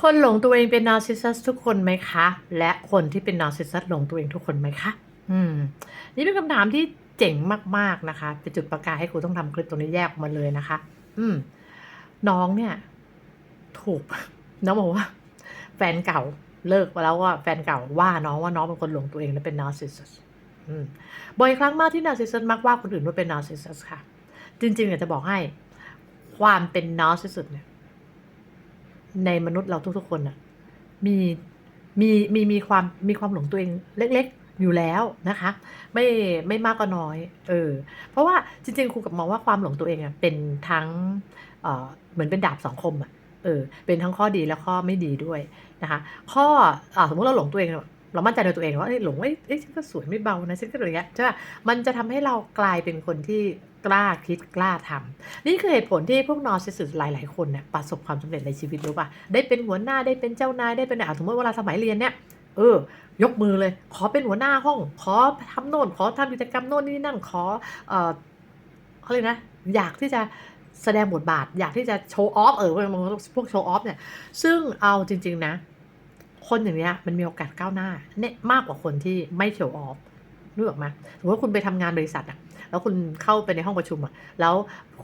คนหลงตัวเองเป็นนาร์ซิสซัสทุกคนไหมคะ และคนที่เป็นนาร์ซิสซัสหลงตัวเองทุกคนไหมคะ อืม นี่เป็นคำถามที่เจ๋งมากๆนะคะเป็นจุดประกายให้ครูต้องทำคลิปตรงนี้แยกออกมาเลยนะคะ อืม น้องเนี่ย ถูกน้องบอกว่า แฟนเก่าเลิกไปแล้วว่าแฟนเก่าว่าน้องว่าน้องเป็นคนหลงตัวเองและเป็นนาร์ซิสซัสอืมบ่อยครั้งมากที่นาร์ซิสซัสมักว่าคนอื่นว่าเป็นนาร์ซิสซัสค่ะ จริงๆอยากจะบอกให้ ความเป็นนาร์ซิสซัสเนี่ย ในมนุษย์เราทุกๆคนน่ะมีมีมีมีความมีความหลงตัวเองเล็ก ๆ อยู่แล้วนะคะ ไม่ไม่มากก็น้อย เออ เพราะว่าจริงๆครูกับมองว่าความหลงตัวเองอะเป็นทั้งเออเหมือนเป็นดาบสองคมอะเออเป็นทั้งข้อดีและข้อไม่ดีด้วยนะคะข้ออ่าสมมติเราหลงตัวเองเรามั่นใจในตัวเองว่าเอ้หลงเอ้ยเอ้ยฉันก็สวยไม่เบานะฉันก็อย่างเงี้ยใช่ป่ะมันจะทำให้เรากลายเป็นคนที่ กล้าคิดกล้าทำนี่คือเหตุผลที่พวกนอร์ซิสหลาย ๆ คนเนี่ยประสบความสำเร็จในชีวิตรู้ป่ะ ได้เป็นหัวหน้าได้เป็นเจ้านายได้เป็นอะสมมติเวลาสมัยเรียนเนี่ยเออยกมือเลย ขอเป็นหัวหน้าห้อง ขอทำโน่น ขอทำกิจกรรมโน่นนี่นั่นขอเออเขาเลยกนะ อยากที่จะแสดงบทบาท อยากที่จะโชว์ออฟเออพวกโชว์ออฟเนี่ย ซึ่งเอาจริง ๆ นะ คนอย่างเนี้ยมันมีโอกาสก้าวหน้าเนี่ยมากกว่าคนที่ไม่โชว์ออฟ นึกออกไหมสมมติว่าคุณไปทำงานบริษัทอะแล้วคุณเข้าไปในห้องประชุมอะแล้ว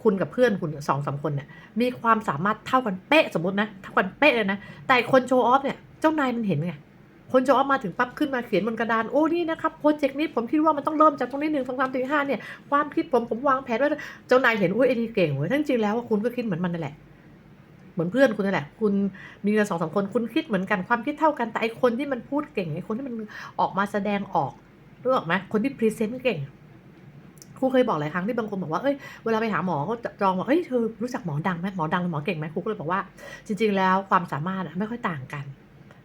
คุณกับเพื่อนคุณสองสามคนเนี่ยมีความสามารถเท่ากันเป๊ะสมมตินะเท่ากันเป๊ะเลยนะ แต่คนโชว์ออฟเนี่ยเจ้านายมันเห็นไงคนโชว์ออฟมาถึงปั๊บขึ้นมาเขียนบนกระดานโอ้นี่นะครับโปรเจกต์นี้ผมคิดว่ามันต้องเริ่มจากตรงนี้หนึ่งสองสามสี่ห้าเนี่ยความคิดผมผมวางแผนไว้เจ้านายเห็นโอ้ยไอ้นี่เก่งเว้ยทั้งจริงแล้วว่าคุณก็คิดเหมือนมันนั่นแหละ เหมือนเพื่อนคุณนั่นแหละ คุณมีกันสองสามคนคุณคิดเหมือนกันความคิดเท่ากันแต่ไอคนที่มันพูดเก่งไอคนที่มันออกมาแสดงออก รู้ออกไหมคนที่พรีเซนต์เก่งครูเคยบอกหลายครั้งที่บางคนบอกว่า เอ้ย เวลาไปหาหมอเขาจองบอกเฮ้ย เธอรู้จักหมอดังไหมหมอดังหรือหมอเก่งไหมครูก็เลยบอกว่า จริง ๆ แล้วความสามารถอะไม่ค่อยต่างกัน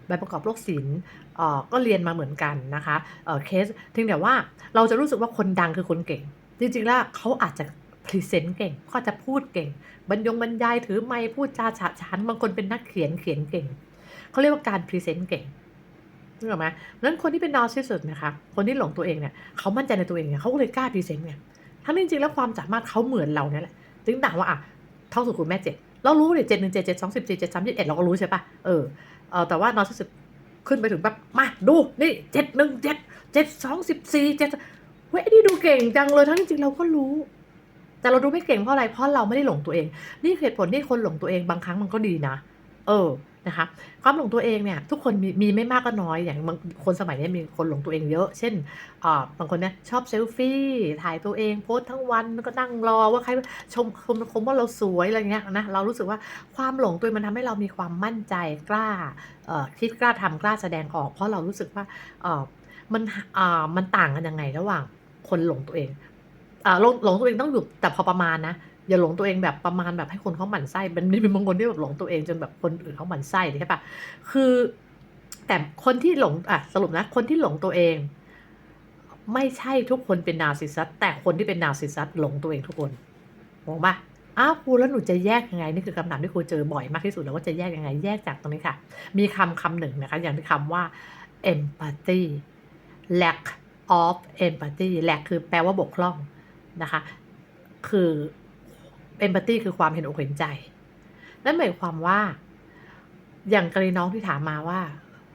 ใบประกอบโรคศิลป์ก็เรียนมาเหมือนกันนะคะเอ่อเคสเพียงแต่ว่าเราจะรู้สึกว่าคนดังคือคนเก่ง จริงๆ แล้วเขาอาจจะพรีเซนต์เก่งเขาจจะพูดเก่ง บรรยงบรรยายถือไมค์พูดจาฉะฉานบางคนเป็นนักเขียนเขียนเก่ง เขาเรียกว่าการพรีเซนต์เก่ง นึกออกไหมนั้นคนที่เป็นนอร์ซิสนะคะ คนที่หลงตัวเองเนี่ย เขามั่นใจในตัวเองเนี่ยเขาก็เลยกล้าพรีเซนต์ไงทั้งจริงๆแล้วความสามารถเขาเหมือนเราเนี่ยแหละ ถึงต่างว่าอะเท่าสุดคุณแม่เจ็ด เรารู้เนี่ยเจ็ดหนึ่งเจ็ดเจ็ดสองสิบเจ็ดเจ็ดสามสิบเอ็ดเราก็รู้ใช่ปะเออ เออแต่ว่านอร์ซิสขึ้นไปถึงแบบมาดูนี่เจ็ดหนึ่งเจ็ดเจ็ดสองสิบสี่เจ็ดเฮ้ยนี่ดูเก่งจังเลยทั้งจริงๆเราก็รู้ แต่เราดูไม่เก่งเพราะอะไร เพราะเราไม่ได้หลงตัวเอง นี่เหตุผลที่คนหลงตัวเองบางครั้งมันก็ดีนะ เออ นะคะความหลงตัวเองเนี่ยทุกคนมีมีไม่มากก็น้อยอย่างบางคนสมัยนี้มีคนหลงตัวเองเยอะ เช่นบางคนเนี่ยชอบเซลฟี่ถ่ายตัวเองโพสทั้งวันก็นั่งรอว่าใครชมชมชมว่าเราสวยอะไรเงี้ยนะเรารู้สึกว่าความหลงตัวเองมันทำให้เรามีความมั่นใจกล้าคิดกล้าทำกล้าแสดงออก เพราะเรารู้สึกว่ามันมันต่างกันยังไงระหว่างคนหลงตัวเองหลงตัวเองต้องอยู่แต่พอประมาณนะ อย่าหลงตัวเองแบบประมาณแบบให้คนเขาหมั่นไส้มันมีบางคนที่แบบหลงตัวเองจนแบบคนอื่นเขาหมั่นไส้ใช่ปะคือแต่คนที่หลงอะสรุปนะคนที่หลงตัวเอง ไม่ใช่ทุกคนเป็นนาซิซัสแต่คนที่เป็นนาซิซัสหลงตัวเองทุกคนมองปะอ้าวครูแล้วหนูจะแยกยังไงนี่คือคำถามที่ครูเจอบ่อยมากที่สุดแล้วว่าจะแยกยังไง แยกจากตรงนี้ค่ะ มีคำคำหนึ่งนะคะ อย่างที่คำว่า empathy lack of empathy lack คือแปลว่าบกพร่องนะคะ คือ empathy คือความเห็นอกเห็นใจ นั่นหมายความว่า อย่างกรณีน้องที่ถามมาว่า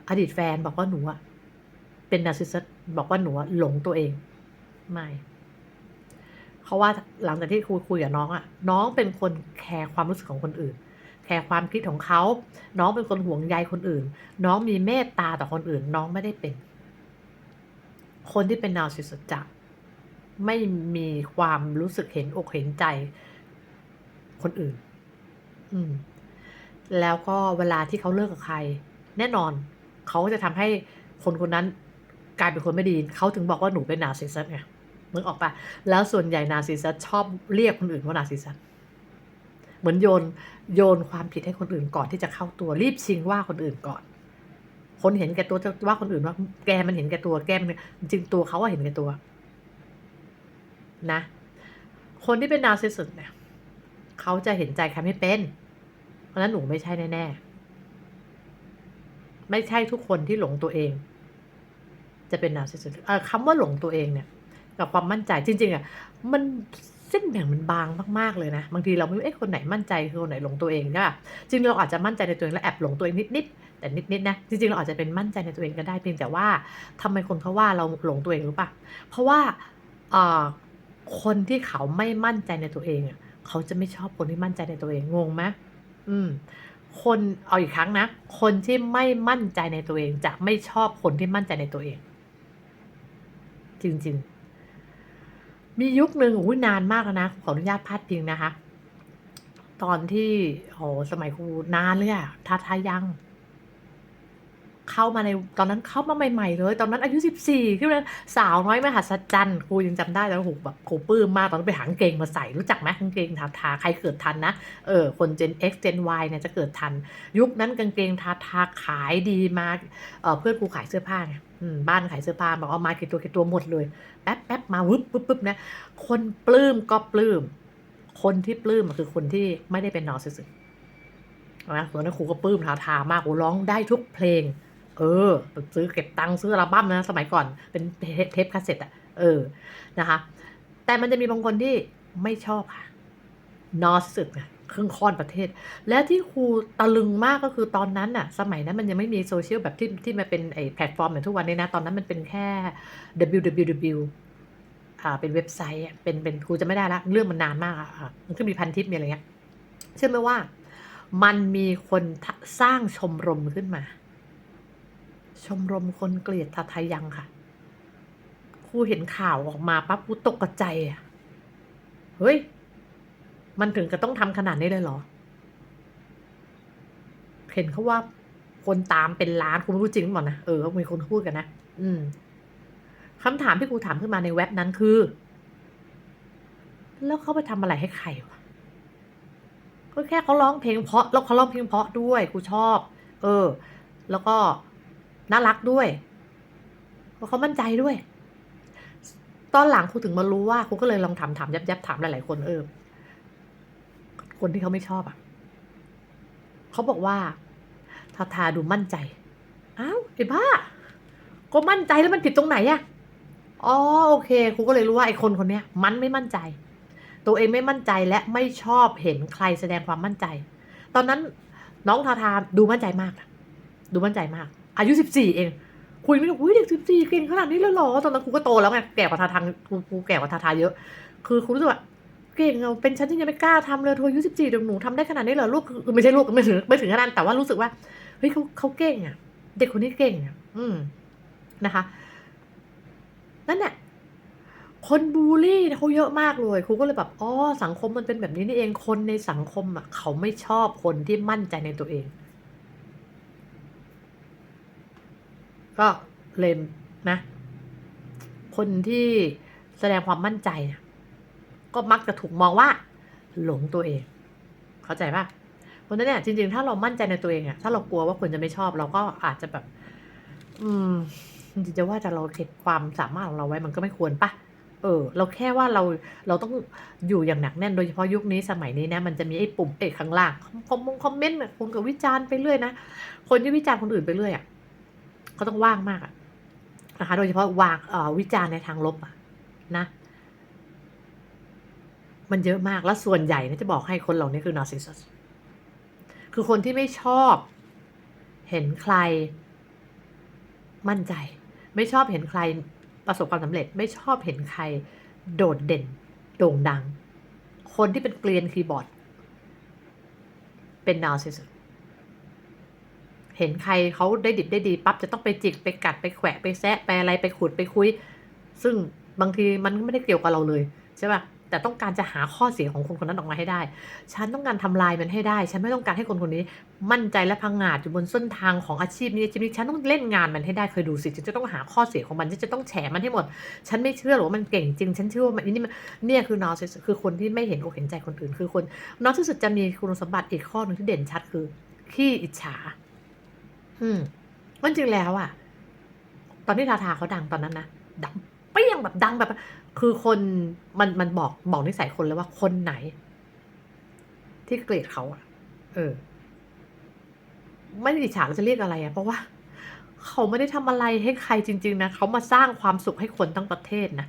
อดีตแฟนบอกว่าหนูอะเป็นนาซิสซัสบอกว่าหนูหลงตัวเอง ไม่เขาว่าหลังจากที่คุยคุยกับน้องอะน้องเป็นคนแคร์ความรู้สึกของคนอื่น แคร์ความคิดของเขา น้องเป็นคนห่วงใยคนอื่น น้องมีเมตตาต่อคนอื่น น้องไม่ได้เป็น คนที่เป็นนาซิสซัสจะไม่มีความรู้สึกเห็นอกเห็นใจ คนอื่น อืม แล้วก็เวลาที่เขาเลิกกับใคร แน่นอนเขาก็จะทำให้คนคนนั้นกลายเป็นคนไม่ดี เขาถึงบอกว่าหนูเป็นนาซิสซัสไงมึงออกปะแล้วส่วนใหญ่นาซิสซัสชอบเรียกคนอื่นว่านาซิสซัสเหมือนโยนโยนความผิดให้คนอื่นก่อนที่จะเข้าตัวรีบชิงว่าคนอื่นก่อน คนเห็นแก่ตัวจะว่าคนอื่นว่า แกมันเห็นแก่ตัวแกมันจริงตัวเขาว่าเห็นแก่ตัว นะ คนที่เป็นนาซิสซัสเนี่ย เขาจะเห็นใจใครไม่เป็น เพราะฉะนั้นหนูไม่ใช่แน่ๆ ไม่ใช่ทุกคนที่หลงตัวเอง จะเป็นนาร์ซิสซิสคำว่าหลงตัวเองเนี่ย กับความมั่นใจจริงๆอะมันเส้นแบ่งมันบางมากๆเลยนะ บางทีเราไม่รู้เอ๊ะคนไหนมั่นใจคือคนไหนหลงตัวเองใช่ป่ะจริงเราอาจจะมั่นใจในตัวเองและแอบหลงตัวเองนิดๆแต่นิดๆนะจริงๆเราอาจจะเป็นมั่นใจในตัวเองก็ได้เพียงแต่ว่าทำไมคนเขาว่าเราหลงตัวเองรู้ป่ะเพราะว่าคนที่เขาไม่มั่นใจในตัวเองอะ เขาจะไม่ชอบคนที่มั่นใจในตัวเองงงไหมอืม คนเอาอีกครั้งนะ คนที่ไม่มั่นใจในตัวเองจะไม่ชอบคนที่มั่นใจในตัวเอง จริงๆ มียุคหนึ่งอุ้ยนานมากแล้วนะ ขออนุญาตพาดพิงนะคะ ตอนที่โหสมัยครูนานเลยอะทาทายัง เข้ามาในตอนนั้นเข้ามาใหม่ๆเลย ตอนนั้นอายุสิบสี่ขึ้นมาสาวน้อยมหัศจรรย์ครูยังจำได้แล้วโหแบบครูปลื้มมากตอนนั้นไปหางเกงมาใส่รู้จักไหมกางเกงทาทาใครเกิดทันนะเออคน Gen X Gen Y เนี่ยจะเกิดทัน ยุคนั้นกางเกงทาทาขายดีมากเออเพื่อนครูขายเสื้อผ้าไงบ้านขายเสื้อผ้าบอกเอามาเกี่ตัวเกี่ตัวหมดเลยแป๊บแป๊บมาวึบปึ๊บปึ๊บนะคนปลื้มก็ปลื้มคนที่ปลื้มคือคนที่ไม่ได้เป็นนอร์ซิสซิสนะส่วนนั้นครูก็ปลื้มทาทามากโอ้ร้องได้ทุกเพลง เออซื้อเก็บตังค์ซื้ออัลบั้มนะสมัยก่อนเป็นเทปคาสเซ็ตอะเออนะคะ แต่มันจะมีบางคนที่ไม่ชอบค่ะนอสึกอะครึ่งค่อนประเทศ และที่ครูตะลึงมากก็คือตอนนั้นน่ะ สมัยนั้นมันยังไม่มีโซเชียลแบบที่ที่มาเป็นไอแพลตฟอร์มเหมือนทุกวันนี้นะ ตอนนั้นมันเป็นแค่ www อ่าเป็นเว็บไซต์เป็นเป็นครูจะไม่ได้ละเรื่องมันนานมากอะอะมันก็มีพันทิปมีอะไรเงี้ยเชื่อไหมว่า มันมีคนสร้างชมรมขึ้นมา ชมรมคนเกลียดทาทายังค่ะครูเห็นข่าวออกมาปั๊บครูตกใจอะเฮ้ย มันถึงกับต้องทำขนาดนี้เลยเหรอ เห็นเขาว่าคนตามเป็นล้านครูไม่รู้จริงหรือเปล่านะ เออมีคนพูดกันนะ อืมคำถามที่ครูถามขึ้นมาในเว็บนั้นคือ แล้วเขาไปทำอะไรให้ใครวะ ก็แค่เขาร้องเพลงเพราะ แล้วเขาร้องเพลงเพราะด้วยครูชอบ เออ แล้วก็ น่ารักด้วยเพราะเขามั่นใจด้วย ตอนหลังครูถึงมารู้ว่าครูก็เลยลองถามถามยับยับถามหลายๆคนเออ คนที่เขาไม่ชอบอะเขาบอกว่าทาทาดูมั่นใจ อ้าวไอ้บ้า ก็มั่นใจแล้วมันผิดตรงไหนอะอ๋อโอเคครูก็เลยรู้ว่าไอ้คนคนเนี้ย มันไม่มั่นใจ ตัวเองไม่มั่นใจและไม่ชอบเห็นใครแสดงความมั่นใจ ตอนนั้นน้องทาทาดูมั่นใจมาก ดูมั่นใจมาก อายุสิบสี่เอง คุยไม่ได้อุ้ยเด็กสิบสี่เก่งขนาดนี้เลยเหรอ ตอนนั้นครูก็โตแล้วไง แก่กว่าทาทางครูครูแก่กว่าทาทาเยอะ คือครูรู้สึกว่าเก่งอะเป็นฉันที่ยังไม่กล้าทำเลยเธออายุสิบสี่เดี๋ยวหนูทำได้ขนาดนี้เหรอลูกคือไม่ใช่ลูกไม่ถึงไม่ถึงขนาดนั้นแต่ว่ารู้สึกว่าเฮ้ยเขาเขาเก่งอะเด็กคนนี้เก่งอะอืมนะคะนั่นแหละคนบูลลี่เขาเยอะมากเลยครูก็เลยแบบอ๋อสังคมมันเป็นแบบนี้นี่เองคนในสังคมอะเขาไม่ชอบคนที่มั่นใจในตัวเอง ก็เลยนะ คนที่แสดงความมั่นใจน่ะก็มักจะถูกมองว่า หลงตัวเอง เข้าใจปะเพราะนั้นเนี่ยจริงๆ ถ้าเรามั่นใจในตัวเองอะถ้าเรากลัวว่าคนจะไม่ชอบ เราก็อาจจะแบบ อืมจริงๆจะว่าจะเราเก็บความสามารถของเราไว้มันก็ไม่ควรปะเออ เราแค่ว่าเราเราต้องอยู่อย่างหนักแน่นโดยเฉพาะยุคนี้สมัยนี้นะ มันจะมีไอ้ปุ่มเอกข้างล่างคอมมงคอมเมนต์คนกับวิจารณ์ไปเรื่อยนะคนที่วิจารณ์คนอื่นไปเรื่อยอะ เขาต้องว่างมากอะนะคะ โดยเฉพาะวางวิจารณ์ในทางลบอะนะ มันเยอะมากแล้วส่วนใหญ่นะจะบอกให้คนเหล่านี้คือ narcissist คือคนที่ไม่ชอบ เห็นใคร มั่นใจ ไม่ชอบเห็นใครประสบความสำเร็จ ไม่ชอบเห็นใคร โดดเด่น โด่งดัง คนที่เป็นเกลียนคีย์บอร์ด เป็น narcissist เห็นใครเขาได้ดิบได้ดีปั๊บจะต้องไปจิกไปกัดไปแขวะไปแซะไปอะไรไปขุดไปคุย ซึ่งบางทีมันก็ไม่ได้เกี่ยวกับเราเลยใช่ป่ะแต่ต้องการจะหาข้อเสียของคนคนนั้นออกมาให้ได้ ฉันต้องการทำลายมันให้ได้ ฉันไม่ต้องการให้คนคนนี้ มั่นใจและพังงาดอยู่บนเส้นทางของอาชีพนี้อาชีพนี้ฉันต้องเล่นงานมันให้ได้เคยดูสิฉันจะต้องหาข้อเสียของมันฉันจะต้องแฉมันให้หมด ฉันไม่เชื่อหรอกว่ามันเก่งจริง ฉันเชื่อว่ามันนี่มันเนี่ยคือนอสคือคนที่ไม่เห็นอกเห็นใจคนอื่น คือคนนอสสุดจะมีคุณสมบัติอีกข้อหนึ่งที่เด่นชัดคือขี้อิจฉา อืมมันจริงแล้วอะตอนที่ทาทาเขาดังตอนนั้นนะดังเปรี้ยงแบบดังแบบ คือคนมันมันบอกบอกนิสัยคนเลยว่าคนไหน ที่เกลียดเขาอะเออ ไม่ได้ฉาเราจะเรียกอะไรอะเพราะว่าเขาไม่ได้ทำอะไรให้ใครจริง ๆ นะเขามาสร้างความสุขให้คนทั้งประเทศนะ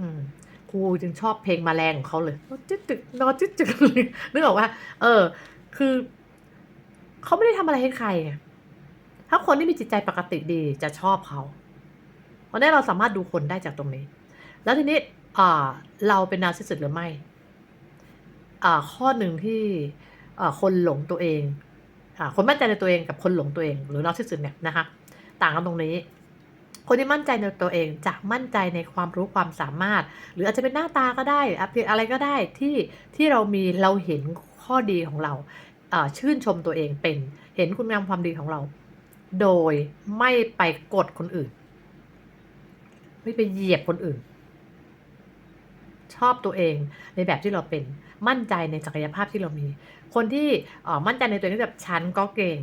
อืมครูจึงชอบเพลงมาแรงของเขาเลยนอจิ๊ดจึกนอจิ๊ดจึกเลยนึกออกว่า เออ คือเขาไม่ได้ทำอะไรให้ใครไง ถ้าคนที่มีจิตใจปกติดีจะชอบเขา เพราะนั้นเราสามารถดูคนได้จากตรงนี้ แล้วทีนี้เราเป็นนาร์ซิสซิสหรือไม่ข้อหนึ่งที่คนหลงตัวเองอคนมั่นใจในตัวเองกับคนหลงตัวเองหรือนาร์ซิสซิสเนี่ยนะคะต่างกันตรงนี้คนที่มั่นใจในตัวเองจะมั่นใจในความรู้ความสามารถ หรืออาจจะเป็นหน้าตาก็ได้อะไรก็ได้ที่ที่เรามีเราเห็นข้อดีของเราชื่นชมตัวเองเป็นเห็นคุณงามความดีของเรา โดยไม่ไปกดคนอื่น ไม่ไปเหยียบคนอื่น ชอบตัวเองในแบบที่เราเป็น มั่นใจในศักยภาพที่เรามี คนที่มั่นใจในตัวเองแบบฉันก็เก่ง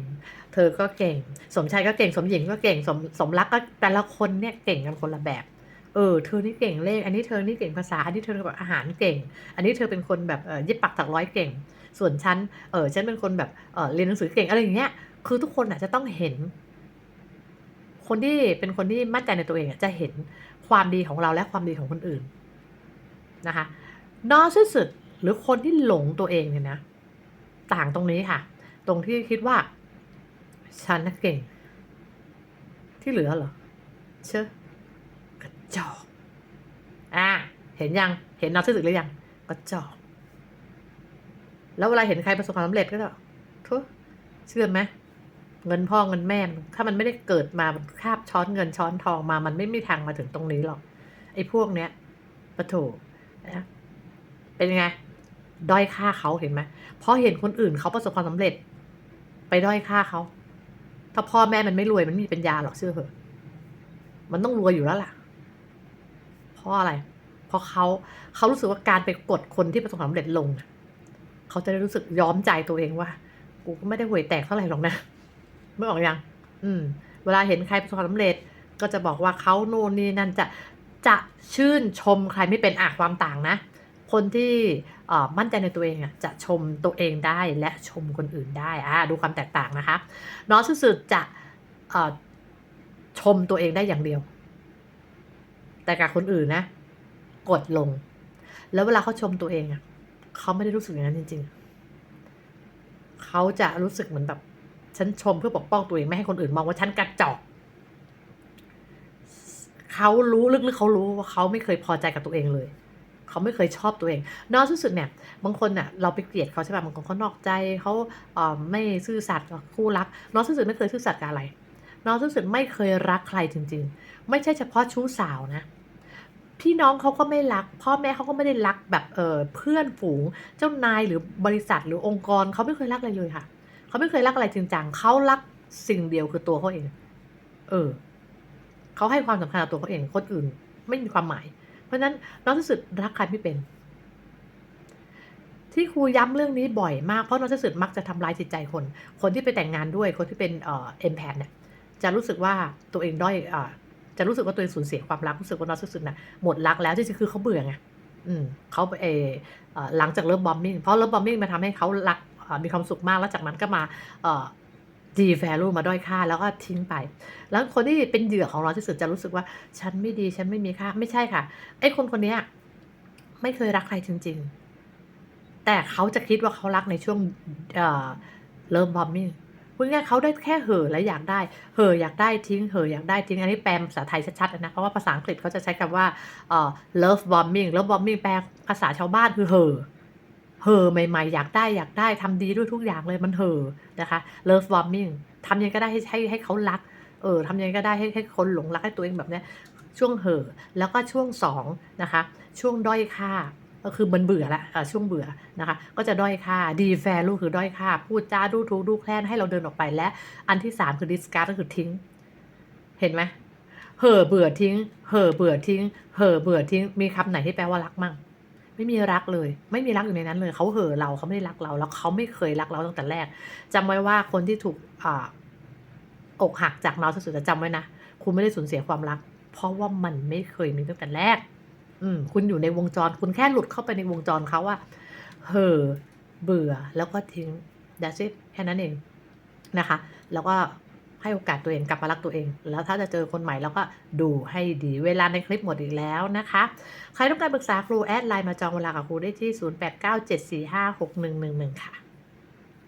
เธอก็เก่ง สมชายก็เก่ง สมหญิงก็เก่ง สมสมรักก็แต่ละคนเนี่ยเก่งกันคนละแบบ เออ เธอนี่เก่งเลข อันนี้เธอนี่เก่งภาษา อันนี้เธอแบบอาหารเก่ง อันนี้เธอเป็นคนแบบเยิบปักถักร้อยเก่ง ส่วนฉัน เออฉันเป็นคนแบบเเรียนหนังสือเก่งอะไรอย่างเงี้ย คือทุกคนอะจะต้องเห็น คนที่เป็นคนที่มั่นใจในตัวเองจะเห็นความดีของเราและความดีของคนอื่นนะคะนอซิสุดหรือคนที่หลงตัวเองเนี่ยนะ ต่างตรงนี้ค่ะ ตรงที่คิดว่า ฉันน่ะเก่ง ที่เหลือเหรอ เชื่อกระจอกอะเห็นยังเห็นนอซิสุดหรือยังกระจอกแล้วเวลาเห็นใครประสบความสำเร็จก็แบบทุเชื่อไหม เงินพ่อเงินแม่ ถ้ามันไม่ได้เกิดมามันคาบช้อนเงินช้อนทองมา มันไม่มีทางมาถึงตรงนี้หรอก ไอ้พวกเนี้ยปะโถนะเป็นยังไง ด้อยค่าเขาเห็นไหมเพราะเห็นคนอื่นเขาประสบความสำเร็จ ไปด้อยค่าเขา ถ้าพ่อแม่มันไม่รวยมันไม่มีปัญญาหรอกเชื่อเถอะ มันต้องรวยอยู่แล้วล่ะ เพราะอะไร เพราะเขาเขารู้สึกว่าการไปกดคนที่ประสบความสำเร็จลง เขาจะได้รู้สึกย้อมใจตัวเองว่า กูก็ไม่ได้ห่วยแตกเท่าไหร่หรอกนะ ไม่ออกยังอืม เวลาเห็นใครประสบความสำเร็จ ก็จะบอกว่าเขาโน่นนี่นั่นจะจะชื่นชมใครไม่เป็นอะความต่างนะ คนที่มั่นใจในตัวเองอะจะชมตัวเองได้และชมคนอื่นได้อะดูความแตกต่างนะคะ น้องสุดๆจะชมตัวเองได้อย่างเดียว แต่กับคนอื่นนะ กดลง แล้วเวลาเขาชมตัวเองอะเขาไม่ได้รู้สึกอย่างนั้นจริง ๆเขาจะรู้สึกเหมือนแบบ ฉันชมเพื่อปกป้องตัวเองไม่ให้คนอื่นมองว่าฉันกระจอกเขารู้ลึกๆเขารู้ว่าเขาไม่เคยพอใจกับตัวเองเลยเขาไม่เคยชอบตัวเอง นอกที่สุดเนี่ย บางคนน่ะเราไปเกลียดเขาใช่ป่ะบางคนเขานอกใจเขาเอ่อไม่ซื่อสัตย์กับคู่รัก นอกที่สุดไม่เคยซื่อสัตย์กับอะไร นอกที่สุดไม่เคยรักใครจริง ๆ ไม่ใช่เฉพาะชู้สาวนะ พี่น้องเขาก็ไม่รัก พ่อแม่เขาก็ไม่ได้รักแบบเออเพื่อนฝูง เจ้านายหรือบริษัทหรือองค์กรเขาไม่เคยรักอะไรเลยค่ะ เขาไม่เคยรักอะไรจริงจังเขารักสิ่งเดียวคือตัวเขาเอง เออ เขาให้ความสำคัญกับตัวเขาเอง คนอื่น ไม่มีความหมาย เพราะฉะนั้นน้องที่สุดรักใครไม่เป็น ที่ครูย้ำเรื่องนี้บ่อยมาก เพราะน้องที่สุดมักจะทำร้ายจิตใจคน คนที่ไปแต่งงานด้วย คนที่เป็นเอ็มแพดเนี่ย จะรู้สึกว่าตัวเองด้อยอ่าจะรู้สึกว่าตัวเองสูญเสียความรัก รู้สึกว่าน้องที่สุดน่ะหมดรักแล้วจริงๆคือเขาเบื่อไงอืมเขาเอ่อหลังจากเริ่มบอมบิ้งเพราะเริ่มบอมบิ้งมาทำให้เขารัก มีความสุขมากแล้วจากนั้นก็มาดีแฟลูมาด้อยค่าแล้วก็ทิ้งไป แล้วคนที่เป็นเหยื่อของเราที่สุดจะรู้สึกว่า ฉันไม่ดีฉันไม่มีค่า ไม่ใช่ค่ะไอ้คนคนนี้ไม่เคยรักใครจริง ๆ แต่เขาจะคิดว่าเขารักในช่วงเอ่อเริ่มบอมบิ้งพูดง่ายเขาได้แค่เห่อและอยากได้ เห่ออยากได้ทิ้ง เห่ออยากได้ทิ้ง อันนี้แปลภาษาไทยชัดๆนะ เพราะว่าภาษาอังกฤษเขาจะใช้คำว่าเอ่อ love bombing love bombing แปลภาษาชาวบ้านคือเห่อ เห่อใหม่ๆ อยากได้อยากได้ทำดีด้วยทุกอย่างเลยมันเห่อนะคะ love bombing ทำยังไงก็ได้ให้ให้ให้เขารัก เออทำยังไงก็ได้ให้ให้คนหลงรักให้ตัวเองแบบเนี้ยช่วงเห่อแล้วก็ช่วงสองนะคะ ช่วงด้อยค่าก็คือมันเบื่อละช่วงเบื่อนะคะ ก็จะด้อยค่าดีแฟลูคือด้อยค่า พูดจาดูถูกดูแคลนให้เราเดินออกไปและ อันที่สามคือ discard ก็คือทิ้ง เห็นไหมเห่อเบื่อทิ้ง เห่อเบื่อทิ้ง เห่อเบื่อทิ้ง มีคำไหนที่แปลว่ารักมั่ง ไม่มีรักเลย ไม่มีรักอยู่ในนั้นเลยเขาเห่อเราเขาไม่ได้รักเรา แล้วเขาไม่เคยรักเราตั้งแต่แรกจำไว้ว่าคนที่ถูกอ่าอกหักจากเราสุดๆจะจำไว้นะคุณไม่ได้สูญเสียความรัก เพราะว่ามันไม่เคยมีตั้งแต่แรก อืม คุณอยู่ในวงจร คุณแค่หลุดเข้าไปในวงจรเขาว่าเห่อเบื่อแล้วก็ทิ้ง that's it แค่นั้นเองนะคะ แล้วก็ ให้โอกาสตัวเองกลับมารักตัวเอง แล้วถ้าจะเจอคนใหม่เราก็ดูให้ดีเวลาในคลิปหมดอีกแล้วนะคะ ใครต้องการปรึกษาครูแอดไลน์มาจองเวลากับครูได้ที่ 0897456111 ค่ะ